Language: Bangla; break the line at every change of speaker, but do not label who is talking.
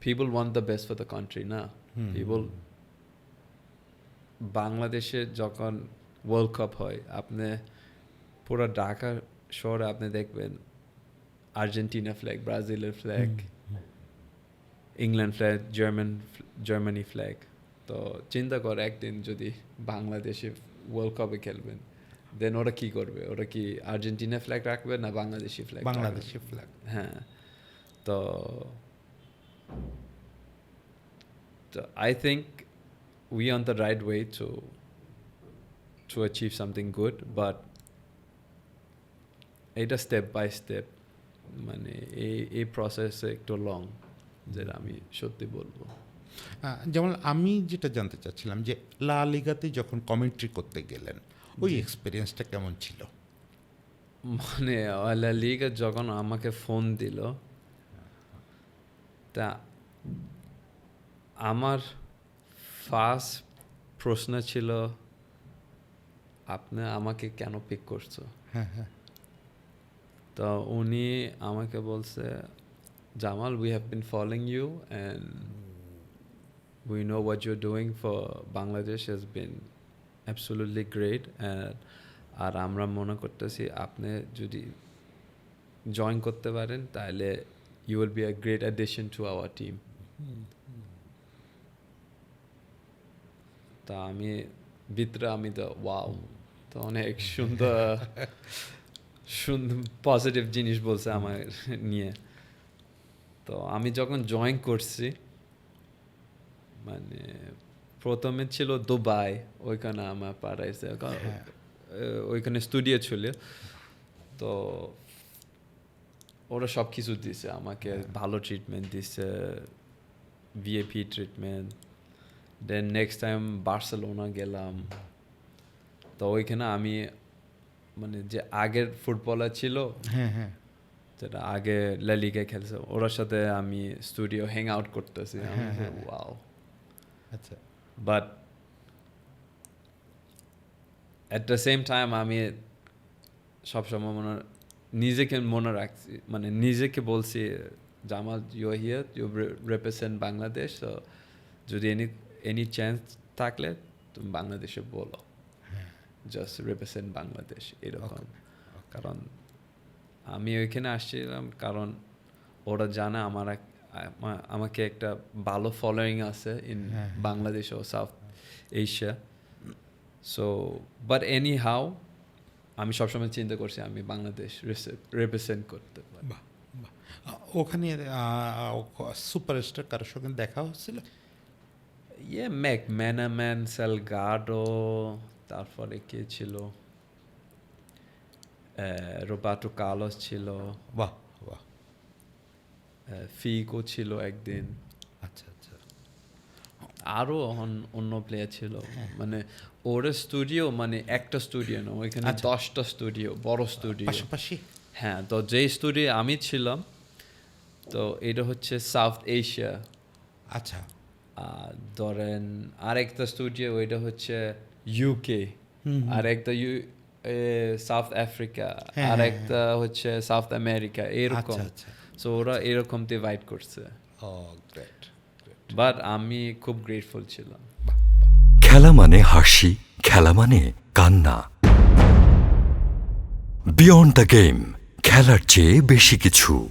people want the best for the country না people বাংলাদেশে যখন ওয়ার্ল্ড কাপ হয় আপনি পুরো ঢাকা শহরে আপনি দেখবেন আর্জেন্টিনা ফ্ল্যাগ ব্রাজিলের flag England flag German Germany flag তো চিন্তা কর একদিন যদি বাংলাদেশে ওয়ার্ল্ড কাপে খেলবেন দেন ওরা কি করবে? ওরা কি আর্জেন্টিনা ফ্ল্যাগ রাখবে না বাংলাদেশি ফ্ল্যাগ
বাংলাদেশি ফ্ল্যাগ
হ্যাঁ। তো তো I think we on the right way to to achieve something good but এটা স্টেপ বাই স্টেপ মানে এই এই প্রসেসে একটু লং যেটা আমি সত্যি বলব।
যেমন আমি যেটা জানতে চাচ্ছিলাম যে লা লিগাতে যখন কমেন্ট্রি করতে গেলেন ওই এক্সপিরিয়েন্সটা কেমন ছিল?
মানে লা লিগা যখন আমাকে ফোন দিল তা আমার ফার্স্ট প্রশ্ন ছিল, আপনি আমাকে কেন পিক করছ? তো উনি আমাকে বলছে, Jamal we have been following you and we know what you're doing for Bangladesh has been absolutely great আর আমরা মনে করতেছি আপনি যদি জয়েন করতে পারেন তাহলে you will be a great addition to our team তা আমি ভিতরে আমি তো ওয়াও তো অনেক সুন্দর সুন্দর পজিটিভ জিনিস বলছে আমার নিয়ে। তো আমি যখন জয়েন করছি মানে প্রথমে ছিল দুবাই ওইখানে আমার কারণ,
হ্যাঁ।
ওইখানে স্টুডিও ছিল। তো ওরা সব কিছু দিছে আমাকে ভালো ট্রিটমেন্ট দিছে VIP treatment then next time Barcelona গেলাম। তো ওইখানে আমি মানে যে আগের ফুটবলার ছিল
হ্যাঁ হ্যাঁ।
যেটা আগে লালিগে খেলছে ওর সাথে আমি স্টুডিও হ্যাং আউট করতেছি।
হ্যাঁ, হ্যাঁ।
ওয়াও
আচ্ছা।
But at the same time আমি সবসময় মনে নিজেকে মনে রাখছি মানে নিজেকে বলছি Jamal you here you represent Bangladesh তো যদি এনি এনি চান্স থাকলে তুমি বাংলাদেশে বলো। জাস্ট রিপ্রেজেন্ট বাংলাদেশ এরকম। কারণ আমি ওইখানে আসছিলাম কারণ ওরা জানে আমার আমাকে একটা ভালো ফলোয়িং আছে in. Bangladesh O South Asia so but anyhow আমি সবসময় চিন্তা করছি আমি বাংলাদেশ রিপ্রেজেন্ট করতে পারি।
ওখানে সুপারস্টার কারোর সঙ্গে দেখা হচ্ছিল?
ইয়ে ম্যাক ম্যানাম্যান সেলগাডো তারপরে কে ছিল? রোবাটো কালস ছিল।
বাহ বাহ।
ফিকো ছিল একদিন। আরও অন্য প্লেয়ার ছিল। মানে ওর স্টুডিও মানে একটা স্টুডিও না ওইখানে
আচ্ছা।
দশটা স্টুডিও বড় স্টুডিও
পাশাপাশি?
হ্যাঁ তো যে স্টুডিও আমি ছিলাম তো এটা হচ্ছে সাউথ এশিয়া
আচ্ছা।
আর ধরেন আরেকটা স্টুডিও ওইটা হচ্ছে ইউকে আর একটা ইউ সাউথ আফ্রিকা
হ্যাঁ,
আর
হ্যাঁ,
একটা হচ্ছে সাউথ আমেরিকা এরকম।
আচ্ছা, আচ্ছা।
সো ওরা এরকম ডিভাইড করছে।
ও গ্রেট
বাট আমি খুব গ্রেটফুল ছিলাম।
খেলা মানে হাসি খেলা মানে কান্না। বিয়ন্ড দ্য গেম খেলার চেয়ে বেশি কিছু।